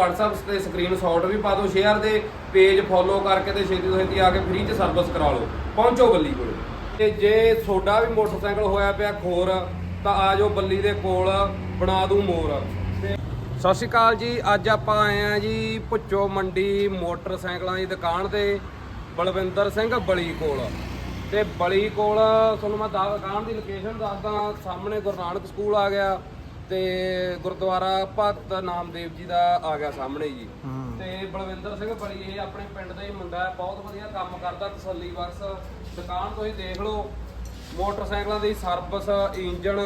WhatsApp ਤੇ screenshot ਵੀ ਪਾ ਦਿਓ ਸ਼ੇਅਰ ਦੇ ਪੇਜ ਫੋਲੋ ਕਰਕੇ ਤੇ ਛੇਤੀ ਤੋਂ ਛੇਤੀ ਆ ਕੇ ਫ੍ਰੀ ਚ ਸਰਵਿਸ ਕਰਾ ਲਓ। ਪਹੁੰਚੋ ਬੱਲੀ ਕੋਲ। ਤੇ ਜੇ ਤੁਹਾਡਾ ਵੀ ਮੋਟਰਸਾਈਕਲ ਹੋਇਆ ਪਿਆ ਖੋਰ, ਤਾਂ ਆ ਜਾਓ ਬੱਲੀ ਦੇ ਕੋਲ, ਬਣਾ ਦੂੰ ਮੋਰ। ਸਤਿ ਸ਼੍ਰੀ ਅਕਾਲ ਜੀ, ਅੱਜ ਆਪਾਂ ਆਏ ਆ ਜੀ ਭੁੱਚੋ ਮੰਡੀ ਮੋਟਰਸਾਈਕਲਾਂ ਦੀ ਦੁਕਾਨ ਤੇ, ਬਲਵਿੰਦਰ ਸਿੰਘ ਬਲੀ ਕੋਲ। ਤੇ ਬਲੀ ਕੋਲ, ਤੁਹਾਨੂੰ ਮੈਂ ਦੁਕਾਨ ਦੀ ਲੋਕੇਸ਼ਨ ਦੱਸਦਾ, ਸਾਹਮਣੇ ਗੁਰੂ ਨਾਨਕ ਸਕੂਲ ਆ ਗਿਆ। ਤੇ ਗੁਰਦੁਆਰਾ ਭਗਤ ਨਾਮਦੇਵ ਜੀ ਦਾ ਆ ਗਿਆ ਸਾਹਮਣੇ ਜੀ। ਤੇ ਬਲਵਿੰਦਰ ਸਿੰਘ ਬਲੀ ਇਹ ਆਪਣੇ ਪਿੰਡ ਦਾ ਹੀ ਮੁੰਡਾ ਹੈ ਬਹੁਤ ਵਧੀਆ ਕੰਮ ਕਰਦਾ ਤਸੱਲੀ ਬਖਸ਼। ਦੁਕਾਨ ਤੁਸੀਂ ਦੇਖ ਲਓ ਮੋਟਰਸਾਈਕਲਾਂ ਦੀ ਸਰਵਿਸ ਇੰਜਨ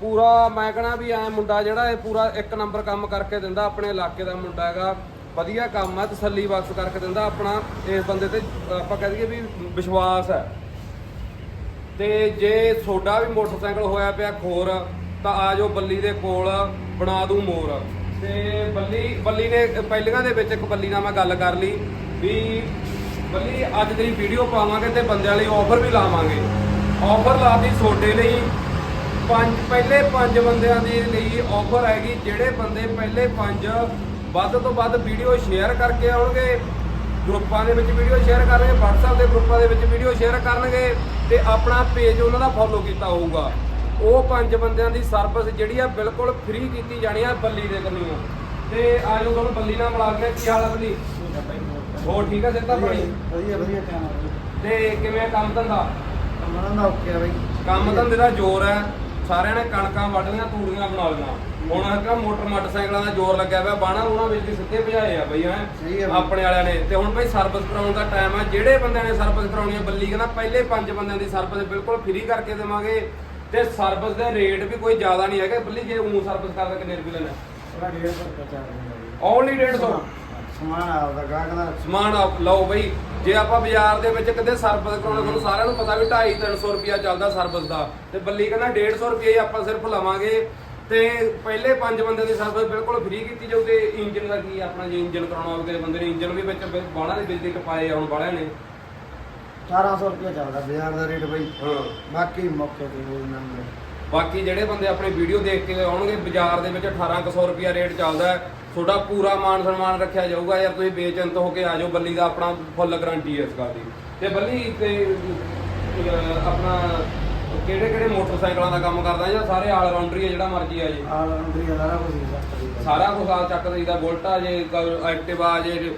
ਪੂਰਾ ਮੈਂ ਕਹਣਾ ਵੀ ਐ ਮੁੰਡਾ ਜਿਹੜਾ ਇਹ ਪੂਰਾ ਇੱਕ ਨੰਬਰ ਕੰਮ ਕਰਕੇ ਦਿੰਦਾ ਆਪਣੇ ਇਲਾਕੇ ਦਾ ਮੁੰਡਾ ਹੈਗਾ। ਵਧੀਆ ਕੰਮ ਹੈ ਤਸੱਲੀ ਬਖਸ਼ ਕਰਕੇ ਦਿੰਦਾ ਆਪਣਾ ਇਸ ਬੰਦੇ ਤੇ ਆਪਾਂ ਕਹਿ ਦਈਏ ਵੀ ਵਿਸ਼ਵਾਸ ਹੈ। ਤੇ ਜੇ ਤੁਹਾਡਾ ਵੀ ਮੋਟਰਸਾਈਕਲ ਹੋਇਆ ਪਿਆ ਖੋਰ ਤਾਂ ਆ ਜਾਓ ਬੱਲੀ ਦੇ ਕੋਲ, ਬਣਾ ਦੂੰ ਮੋਰ। ਤੇ ਬੱਲੀ ਬੱਲੀ ਨੇ ਪਹਿਲੀਆਂ ਦੇ ਵਿੱਚ ਇੱਕ ਬੱਲੀ ਨਾਲ ਮੈਂ ਗੱਲ ਕਰ ਲਈ ਵੀ ਬੱਲੀ, ਅੱਜ ਦੀ ਵੀਡੀਓ ਪਾਵਾਂਗੇ ਤੇ ਬੰਦਿਆਂ ਲਈ ਆਫਰ ਵੀ ਲਾਵਾਂਗੇ। ਆਫਰ ਲਾਤੀ ਤੁਹਾਡੇ ਲਈ। ਪੰਜ, ਪਹਿਲੇ ਪੰਜ ਬੰਦਿਆਂ ਦੇ ਲਈ ਆਫਰ ਹੈਗੀ, ਜਿਹੜੇ ਬੰਦੇ ਪਹਿਲੇ ਪੰਜ, ਵੱਧ ਤੋਂ ਵੱਧ ਵੀਡੀਓ ਸ਼ੇਅਰ ਕਰਕੇ ਆਉਣਗੇ, ਗਰੁੱਪਾਂ ਦੇ ਵਿੱਚ ਵੀਡੀਓ ਸ਼ੇਅਰ ਕਰਨਗੇ, WhatsApp ਦੇ ਗਰੁੱਪਾਂ ਦੇ ਵਿੱਚ ਵੀਡੀਓ ਸ਼ੇਅਰ ਕਰਨਗੇ, ਤੇ ਆਪਣਾ ਪੇਜ ਉਹਨਾਂ ਦਾ ਫੋਲੋ ਕੀਤਾ ਹੋਊਗਾ। ਉਹ ਪੰਜ ਬੰਦਿਆਂ ਦੀ ਸਰਵਿਸ ਜਿਹੜੀ ਆ ਬਿਲਕੁਲ ਫ੍ਰੀ ਕੀਤੀ ਜਾਣੀ ਆ ਬੱਲੀ ਦੇ ਕੰਨੀਓ। ਤੇ ਆਜੋ ਤੁਹਾਨੂੰ ਬੱਲੀ ਨਾਲ ਮਿਲਾ ਕੇ ਕੀ ਹਾਲ ਆ ਬੱਲੀ ਹੋਰ ਠੀਕ ਆ ਸਿੱਧਾ ਬਣੀ ਵਧੀਆ ਵਧੀਆ ਕੰਮ ਤੇ ਕਿਵੇਂ ਕੰਮ ਧੰਦਾ? ਕੰਮਾਂ ਦਾ ਓਕੇ ਆ ਬਈ। ਕੰਮ ਧੰਦੇ ਦਾ ਜ਼ੋਰ ਹੈ ਸਾਰਿਆਂ ਨੇ ਕਣਕਾਂ ਵੱਢ ਲਈਆਂ ਤੂੜੀਆਂ ਬਣਾ ਲਈਆਂ। ਹੁਣ ਹੈਗਾ ਮੋਟਰ ਮੋਟਰਸਾਈਕਲਾਂ ਦਾ ਜ਼ੋਰ ਲੱਗਿਆ ਪਿਆ ਬਾਣਾ ਉਹਨਾਂ ਵਿੱਚ ਦੀ ਸਿੱਧੇ ਭਜਾਏ ਆ ਬਈ ਹੈ। ਆਪਣੇ ਵਾਲਿਆਂ ਨੇ। ਤੇ ਹੁਣ ਬਈ ਸਰਵਿਸ ਕਰਾਉਣ ਦਾ ਟਾਈਮ ਹੈ ਜਿਹੜੇ ਬੰਦਿਆਂ ਨੇ ਸਰਵਿਸ ਕਰਾਉਣੀ ਹੈ ਬੱਲੀ ਕਹਿੰਦਾ ਪਹਿਲੇ ਪੰਜ ਬੰਦਿਆਂ ਦੀ ਸਰਵਿਸ ਬਿਲਕੁਲ ਫ੍ਰੀ ਕਰਕੇ ਦੇਵਾਂਗੇ। ਤੇ ਸਰਵਿਸ ਦੇ ਰੇਟ ਵੀ ਕੋਈ ਜ਼ਿਆਦਾ ਨਹੀਂ ਹੈਗੇ। ਬੱਲੀ ਜੇ ਉਹ ਸਰਵਿਸ ਕਰਦਾ ਕਿੰਨੇ ਰੁਪਏ ਲੈਣਾ? ਡੇਢ ਸੌ ਰੁਪਏ ਚਾਰ ਦਿੰਦਾ ਓਨਲੀ 150 ਸਮਾਨ ਆਪਦਾ ਗਾਹਕ ਦਾ ਸਮਾਨ ਆਪ- ਲਓ ਬਈ ਜੇ ਆਪਾਂ ਬਾਜ਼ਾਰ ਦੇ ਵਿੱਚ ਕਿਤੇ ਸਰਵਿਸ ਕਰਾਉਣਾ ਤੁਹਾਨੂੰ ਸਾਰਿਆਂ ਨੂੰ ਪਤਾ ਵੀ 2.5 300 ਰੁਪਿਆ ਚੱਲਦਾ ਸਰਵਿਸ ਦਾ। ਤੇ ਬੱਲੀ ਕਹਿੰਦਾ 150 ਰੁਪਏ ਹੀ ਆਪਾਂ ਸਿਰਫ ਲਵਾਂਗੇ। ਤੇ ਪਹਿਲੇ ਪੰਜ ਬੰਦੇ ਦੀ ਸਰਵਿਸ ਬਿਲਕੁਲ ਫ੍ਰੀ ਕੀਤੀ ਜਾਊ ਤੇ ਇੰਜਨ ਦਾ ਕੀ ਆਪਣਾ ਜੇ ਇੰਜਨ ਕਰਾਉਣਾ ਹੋਵੇ ਤੇ ਬੰਦੇ ਨੇ ਇੰਜਨ ਵੀ ਵਿੱਚ ਬਾਹਲਾ ਦੇ ਬਿਜਲੀ ਟਪਾਏ ਆ ਹੁਣ ਬਾਹਲਿਆਂ ਨੇ। 1800 ਰੁਪਏ ਚੱਲਦਾ ਬਾਜ਼ਾਰ ਦਾ ਰੇਟ ਬਈ। ਹਾਂ। ਬਾਕੀ ਮੌਕੇ ਤੇ ਹੋ ਜਾਂਦੇ ਬਾਕੀ ਜਿਹੜੇ ਬੰਦੇ ਆਪਣੀ ਵੀਡੀਓ ਦੇਖ ਕੇ ਆਉਣਗੇ ਬਾਜ਼ਾਰ ਦੇ ਵਿੱਚ 1800 ਰੁਪਿਆ ਰੇਟ ਚੱਲਦਾ ਹੈ। ਤੁਹਾਡਾ ਪੂਰਾ ਮਾਨ ਸਨਮਾਨ ਰੱਖਿਆ ਜਾਊਗਾ। ਯਾਰ ਤੁਸੀਂ ਬੇਚਿੰਤ ਹੋ ਕੇ ਆ ਜਾਓ ਬੱਲੀ ਦਾ ਆਪਣਾ ਫੁੱਲ ਗਾਰੰਟੀ ਹੈ ਇਸ ਗੱਲ ਦੀ। ਤੇ ਬੱਲੀ ਤੇ ਆਪਣਾ ਕਿਹੜੇ ਕਿਹੜੇ ਮੋਟਰਸਾਈਕਲਾਂ ਦਾ ਕੰਮ ਕਰਦਾ ਜਾਂ ਸਾਰੇ ਆਲ ਰਾਉਂਡਰ ਹੀ ਜਿਹੜਾ ਮਰਜ਼ੀ ਆ ਜੀ? ਆਲ ਅੰਦਰੀ ਸਾਰਾ ਕੁਝ ਹੀ ਸਕਦੀ ਸਾਰਾ ਕੁਝ ਆ ਚੱਕ ਦਈਦਾ ਬੁਲਟ ਆ ਜੇ ਐਕਟਿਵਾ ਆ ਜੇ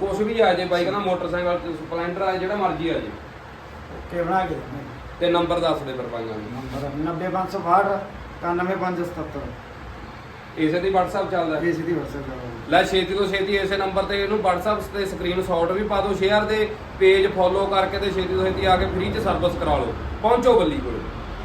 ਕੁਝ ਵੀ ਆ ਜੇ ਬਾਈਕ ਨਾ ਮੋਟਰਸਾਈਕਲ ਸਪਲੈਂਡਰ ਆ ਜਿਹੜਾ ਮਰਜ਼ੀ ਆ ਜੇ। ਓਕੇ ਬਣਾ ਕੇ ਤੇ ਨੰਬਰ ਦੱਸ ਦੇ ਫਿਰ ਪਾਈਆਂ। ਨੰਬਰ 90562 91577 ਇਸੇ ਦੀ WhatsApp ਚੱਲਦਾ। ਹੈ ਇਹ ਸਿੱਧੀ WhatsApp ਕਰ ਲੈ ਛੇਤੀ ਤੋਂ ਛੇਤੀ ਇਸੇ ਨੰਬਰ ਤੇ ਇਹਨੂੰ WhatsApp ਤੇ ਸਕਰੀਨਸ਼ਾਟ ਵੀ ਪਾ ਦਿਓ ਸ਼ੇਅਰ ਦੇ ਪੇਜ ਫੋਲੋ ਕਰਕੇ ਤੇ ਛੇਤੀ ਤੋਂ ਛੇਤੀ ਆ ਕੇ ਫ੍ਰੀ ਚ ਸਰਵਿਸ ਕਰਾ ਲਓ। ਪਹੁੰਚੋ ਬੱਲੀ ਕੋਲ